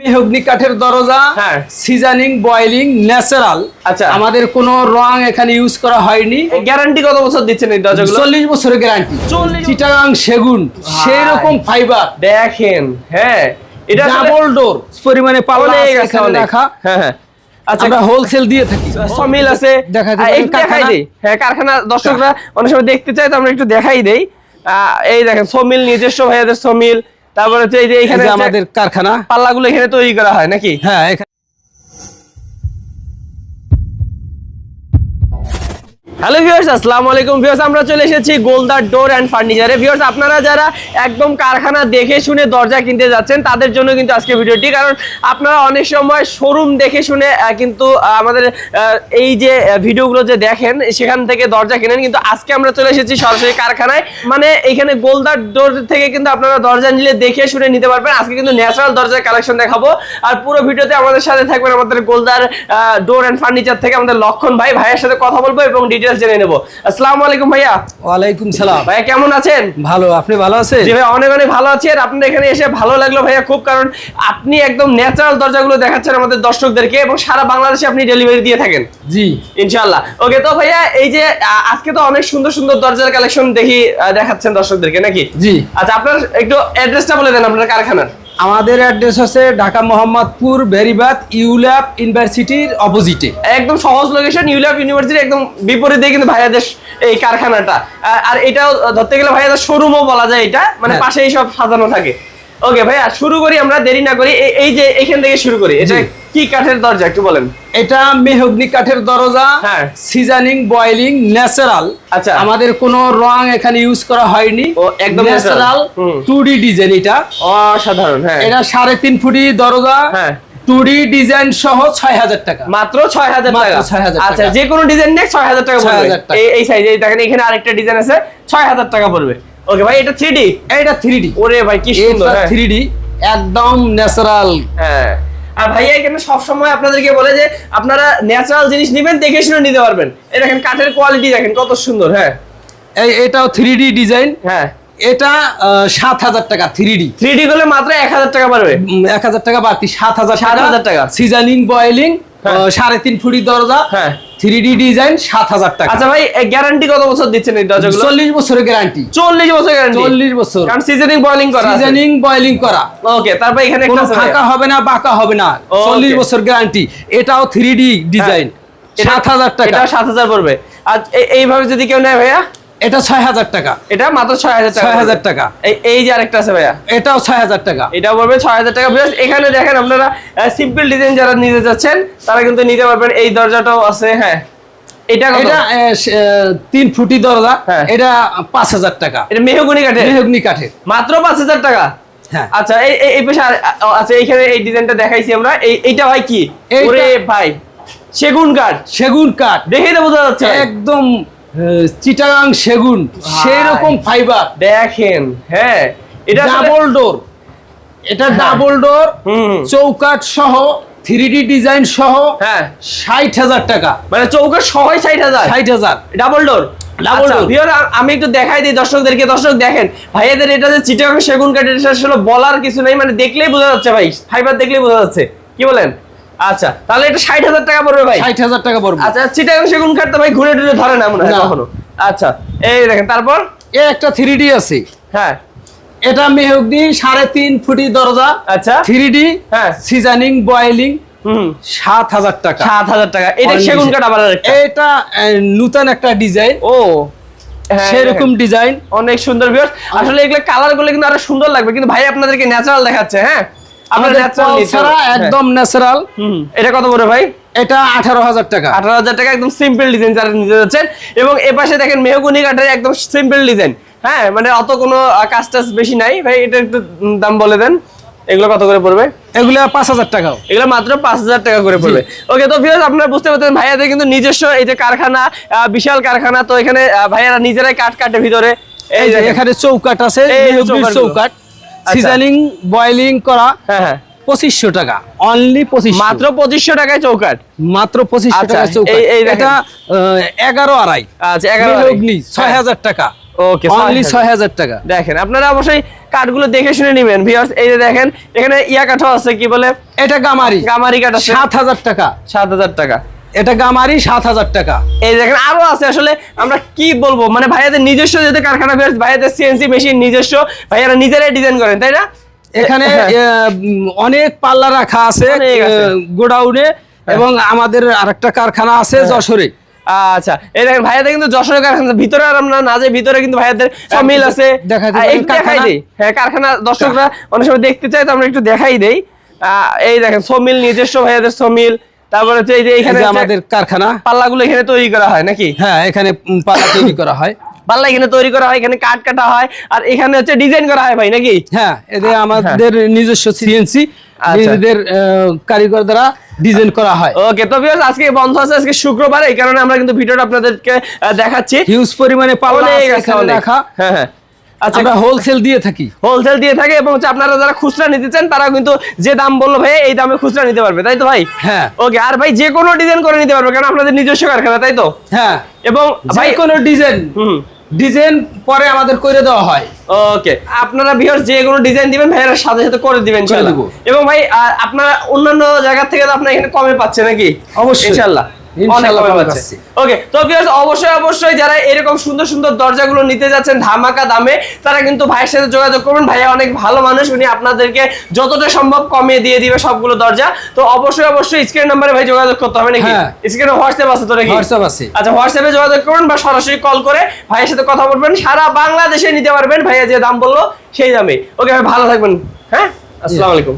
Mahogany কাঠের দরজা হ্যাঁ। Seasoning boiling natural. আচ্ছা। আমাদের কোনো রং এখানে ইউজ করা হয়নি। গ্যারান্টি কত বছর দিচ্ছেন এই দরজাগুলো? বছরের গ্যারান্টি চিটাগাং সেগুন সেই রকম ফাইবার দেখেন হ্যাঁ। এটা ডাবল ডোর পরিমাণে পাওয়া অনেক। রাখা। হ্যাঁ হ্যাঁ। আচ্ছা। আমরা হোলসেল দিয়ে থাকি। সমিল আছে। দেখাই। দেই হ্যাঁ কারখানা দর্শকরা অনেক সময় দেখতে চায় তো আমরা একটু দেখাই দেই। এই দেখেন সমিল নিজস্ব ভাইয়াদের সমিল। তারপরে হচ্ছে এই যে এখানে আমাদের কারখানা। পাল্লাগুলো এখানে তৈরি করা হয় নাকি? হ্যাঁ হ্যালো ভিউয়ার্স আসসালামু আলাইকুম ভিউয়ার্স আমরা চলে এসেছি গোলদার ডোর অ্যান্ড ফার্নিচারে ভিউয়ার্স আপনারা যারা একদম কারখানা দেখে শুনে দরজা কিনতে যাচ্ছেন, তাদের জন্য কিন্তু আজকে ভিডিওটি, কারণ আপনারা অনেক সময় শোরুম দেখে শুনে কিন্তু আমাদের এই যে ভিডিওগুলো যে দেখেন, সেখান থেকে দরজা কেনেন। কিন্তু আজকে আমরা চলে এসেছি সরাসরি কারখানায়। মানে এখানে গোলদার ডোর থেকে কিন্তু আপনারা দরজা নিলে দেখে শুনে নিতে পারবেন। আজকে কিন্তু ন্যাচারাল দরজার কালেকশন দেখাবো। আর পুরো ভিডিওতে আমাদের সাথে থাকবেন আমাদের গোলদার ডোর অ্যান্ড ফার্নিচার থেকে আমাদের লক্ষণ ভাই। ভাইয়ের সাথে কথা বলব এবং ডিটেলস জেনে নেব। আসসালামু আলাইকুম ভাইয়া। ওয়ালাইকুম সালাম। ভাইয়া কেমন আছেন? ভালো আপনি ভালো আছেন? জি ভাই অনেক অনেক ভালো আছি। আর আপনার এখানে এসে ভালো লাগল ভাইয়া খুব কারণ আপনি একদম ন্যাচারাল দরজাগুলো দেখাচ্ছেন আমাদের দর্শকদেরকে এবং সারা বাংলাদেশে আপনি ডেলিভারি দিয়ে থাকেন। জি। ইনশাআল্লাহ। ওকে তো ভাইয়া এই যে আজকে তো অনেক সুন্দর সুন্দর দরজার কালেকশন দেখি দেখাচ্ছেন দর্শকদেরকে নাকি? জি। আচ্ছা আপনার একটু অ্যাড্রেসটা বলে দেন আপনার কারখানার। আমাদের অ্যাড্রেস হচ্ছে ঢাকা মোহাম্মদপুর বেরিবাদ ইউল্যাব ইউনিভার্সিটির অপোজিটে একদম সহজ লোকেশন ইউল্যাব ইউনিভার্সিটি একদম বিপরীতে কিন্তু ভাইয়াদের এই কারখানাটা। আর- আর এটাও ধরতে গেলে ভাইয়াদের শোরুমও বলা যায় এটা মানে হ্যাঁ। পাশেই সব সাজানো থাকে। ওকে ভাইয়া শুরু করি আমরা দেরি না করি। এই- যে এখান থেকে শুরু করি এটা কি কাঠের দরজা একটু বলেন? এটা মেহগনি কাঠের দরজা হ্যাঁ। Seasoning boiling natural. আচ্ছা। আমাদের কোনো রং এখানে ইউজ করা হয়নি। ও, একদম ন্যাচারাল। টু ডি ডিজাইন এটা। অসাধারণ হ্যাঁ। এটা সাড়ে তিন ফুটি দরজা হ্যাঁ। টু ডি ডিজাইন সহ ছয় হাজার টাকা। মাত্র ছয় হাজার টাকা? আচ্ছা যে কোনো ডিজাইন নেই ছয় হাজার টাকা পড়বে। 6,000 টাকা। এই- এই সাইজে দেখেন এখানে আরেকটা ডিজাইন আছে ছয় হাজার টাকা পড়বে। ওকে ভাই এটা থ্রি ডি এটা থ্রি ডি ওরে ভাই কি সুন্দর হ্যাঁ। থ্রি ডি একদম ন্যাচারাল হ্যাঁ। আর ভাইয়া এখানে সবসময় আপনাদেরকে বলে যে আপনারা ন্যাচারাল জিনিস নেবেন দেখে শুনে নিতে পারবেন। এই দেখেন কাঠের কোয়ালিটি দেখেন কত সুন্দর হ্যাঁ। এই এটাও থ্রি ডি ডিজাইন হ্যাঁ। এটা সাত হাজার টাকা থ্রি ডি থ্রি ডি করলে মাত্র এক হাজার টাকা পারবে এক হাজার টাকা বাড়তি সাত হাজার 7,000 টাকা। সিজনিং বয়েলিং হ্যাঁ। সাড়ে তিন ফুটি দরজা। হ্যাঁ। ডিজাইন টাকা। আচ্ছা ভাই গ্যারান্টি কত বছর দিচ্ছেন এই দরজাগুলো চল্লিশ বছরের গ্যারান্টি চল্লিশ বছর গ্যারান্টি চল্লিশ বছর। কারণ সিজনিং বয়লিং করা সিজনিং বয়লিং করা। ওকে তারপর এখানে একটা কোনো আছে ভাইয়া। ফাঁকা হবে না বাঁকা হবে না। Okay. চল্লিশ বছর গ্যারান্টি এটাও ডিজাইন হাজার টাকা। এটা সাত হাজার পড়বে। আর এইভাবে যদি কেউ নেয় ভাইয়া? এটা ছয় হাজার টাকা। এটা মাত্র ছয় হাজার টাকা 6,000 পড়বে। টাকা। এই যে আরেকটা আছে ভাইয়া। এটাও ছয় হাজার টাকা। এটা পড়বে ছয় হাজার টাকা। এখানে দেখেন আপনারা সিম্পল ডিজাইন যারা নিতে যাচ্ছেন তারা কিন্তু নিতে পারবেন। এই দরজাটাও আছে হ্যাঁ। এটা এটা তিন ফুটি দরজা। হ্যাঁ। এটা পাঁচ হাজার টাকা। এটা মেহগুনি কাঠে মেহগনি কাঠের। মাত্র পাঁচ হাজার টাকা? হ্যাঁ। আচ্ছা এই পেশা আচ্ছা এইখানে এই ডিজাইনটা দেখাইছি আমরা। এই এইটা ভাই কি? ওরে ভাই সেগুন কাঠ। সেগুন কাঠ। দেখেই তো বোঝা যাচ্ছে। একদম চিটাগাং সেগুন সেই রকম ফাইবার দেখেন হ্যাঁ এটা ডাবল ডোর এটা। ডাবল ডোর চৌকাঠ সহ থ্রি ডি ডিজাইন সহ হ্যাঁ। ষাট হাজার টাকা। মানে চৌকার সবাই ষাট হাজার? ষাট হাজার। Double door Double door। আমি একটু দেখাই দিই দর্শকদেরকে। দর্শক দেখেন ভাইয়াদের এটা যে চিটাগাং সেগুন এটা আসলে বলার কিছু নেই। মানে দেখলেই বোঝা যাচ্ছে ভাই ফাইবার দেখলেই বোঝা যাচ্ছে। কি বলেন? আচ্ছা তাহলে এটা ষাট হাজার টাকা পড়বে ভাই। ষাট হাজার টাকা পড়বে। আচ্ছা চিটাগাং সেগুন কাঠ তো ভাই ঘুরে টুরে ধরে না মনে হয় কখনো? আচ্ছা এই দেখেন তারপর? এ একটা থ্রি ডি আছে। হ্যাঁ। এটা মেহগনি সাড়ে তিন ফুটি দরজা। আচ্ছা। থ্রি ডি হ্যাঁ। সিজনিং বয়েলিং সাত হাজার টাকা। সাত হাজার টাকা। এটা সেগুন design। কাঠ আবার এটা একটা ডিজাইন। ও। হ্যাঁ, সেরকম ডিজাইন। অনেক সুন্দর আসলে এগুলো কালারগুলো কিন্তু আরও সুন্দর লাগবে। কিন্তু ভাই আপনাদেরকে ন্যাচারাল দেখাচ্ছে হ্যাঁ? ছাড়া একদম ন্যাচারাল এটা কত বড় ভাই? এটা আঠারো হাজার টাকা। আঠারো হাজার টাকা একদম সিম্পল ডিজাইন যারা নিতে যাচ্ছেন। এবং এ পাশে দেখেন মেহগুনি কাঠের একদম সিম্পল ডিজাইন হ্যাঁ মানে অত কোনো কাজ টাজ বেশি নাই। ভাই এটা একটু দাম বলে দেন। এগুলো কত করে পড়বে? এগুলো পাঁচ হাজার এগুলো মাত্র পাঁচ হাজার টাকা করে পড়বে। ওকে তো আপনারা বুঝতে পারছেন ভাইয়াদের কিন্তু নিজস্ব এই যে কারখানা বিশাল কারখানা। তো এখানে ভাইয়ারা নিজেরাই কাঠ কাটে ভিতরে। এই যে এখানে চৌকাট আছে। চৌকাট। সিজনিং বয়েলিং করা হ্যাঁ হ্যাঁ। পঁচিশশো টাকা। অনলি পঁচিশ মাত্র পঁচিশশো টাকায় চৌকাঠ? মাত্র পঁচিশশো আচ্ছা, টাকা চৌকাট। এটা এগারো আড়াই। আচ্ছা এগারো মেহগনি ছয় হাজার টাকা। Okay, অনলি 6000 6000 টাকা। দেখেন আপনারা অবশ্যই কাঠগুলো দেখে শুনে নেবেন। ভিউয়ার্স এই যে দেখেন এখানে ইয়া কাঠও আছে কি বলে? এটা গামারি। গামারি কাঠ আছে। 7000 টাকা। সাত হাজার টাকা। এটা গামারি 7000 টাকা এই দেখেন আরও আছে আসলে আমরা কি বলব মানে ভাইয়াদের নিজস্ব যেহেতু কারখানা ভিউয়ার্স ভাইয়াদের সিএনসি মেশিন নিজস্ব ভাইয়ারা নিজেরাই ডিজাইন করেন তাই না এখানে হ্যাঁ। অনেক পাল্লা রাখা আছে আছে। হ্যাঁ। গোডাউনে এবং আমাদের আরেকটা কারখানা আছে যশোরে আচ্ছা এই দেখেন ভাইয়াদের কিন্তু যশোর কারখানা ভিতরে আর আমরা না যাই ভিতরে কিন্তু ভাইয়াদের সব মিল আছে দেখাই কারখানা? দেই হ্যাঁ কারখানা দর্শকরা অনেক সময় দেখতে চাই তো আমরা একটু দেখাই দেই আহ, এই দেখেন সমিল নিজস্ব ভাইয়াদের সমিল তারপরে হচ্ছে এই যে এখানে আমাদের কারখানা। পাল্লাগুলো এখানে তৈরি করা হয় নাকি? হ্যাঁ এখানে পাল্লা তৈরি করা হয়। পাল্লা এখানে তৈরি করা হয় এখানে কাঠ কাটা হয় আর এখানে হচ্ছে ডিজাইন করা হয় ভাই নাকি? হ্যাঁ এদের আমাদের নিজস্ব সিএনসি আচ্ছা। নিজেদের কারিগর দ্বারা ডিজাইন করা হয়। ওকে তো ভিউয়ার্স আজকে বন্ধ আছে আজকে শুক্রবার এই কারণে আমরা কিন্তু ভিডিওটা আপনাদেরকে দেখাচ্ছি। হিউজ পরিমাণে অনেক। রাখা। হ্যাঁ হ্যাঁ। আচ্ছা আমরা হোলসেল দিয়ে থাকি। হোলসেল দিয়ে থাকে এবং আপনারা যারা খুচরা নিতে চান তারা কিন্তু যে দাম বলল ভাই এই দামে খুচরা নিতে পারবে তাই তো ভাই? হ্যাঁ। ওকে আর ভাই যে কোনো ডিজাইন করে নিতে পারবে কারণ আপনাদের নিজস্ব কারখানা তাই তো? হ্যাঁ। এবং ভাই ভাই কোনো ডিজাইন হুম। ডিজাইন পরে আমাদের করে দেওয়া হয়। ওকে আপনারা ভিউয়ার্স যে কোনো ডিজাইন দিবেন ভাইয়ের সাথে সাথে করে দিবেন ইনশাআল্লাহ। এবং ভাই আপনারা অন্যান্য জায়গা থেকে তো আপনারা এখানে কমে পাচ্ছে নাকি? অবশ্যই। ইনশাআল্লাহ। অনেক ইনশাআল্লাহ কমে কমে পাচ্ছে পাচ্ছি। ওকে তো অবশ্যই অবশ্যই যারা এরকম সুন্দর সুন্দর দরজাগুলো নিতে যাচ্ছেন ধামাকা দামে তারা কিন্তু ভাইয়ের সাথে যোগাযোগ করবেন। ভাইয়া অনেক ভালো মানুষ উনি আপনাদেরকে যতটা সম্ভব কমিয়ে দিয়ে দিবে সবগুলো দরজা। তো অবশ্যই অবশ্যই স্ক্রিন নাম্বারে ভাই যোগাযোগ করতে হবে নাকি? হ্যাঁ। স্ক্রিনে হোয়াটসঅ্যাপ আছে তো নাকি? হোয়াটসঅ্যাপ আছে। আচ্ছা হোয়াটসঅ্যাপে যোগাযোগ করবেন বা সরাসরি কল করে ভাইয়ের সাথে কথা বলবেন। সারা বাংলাদেশে নিতে পারবেন ভাইয়া যে দাম বলল সেই দামে। ওকে ভাই ভালো থাকবেন। হ্যাঁ? আসসালামু আলাইকুম।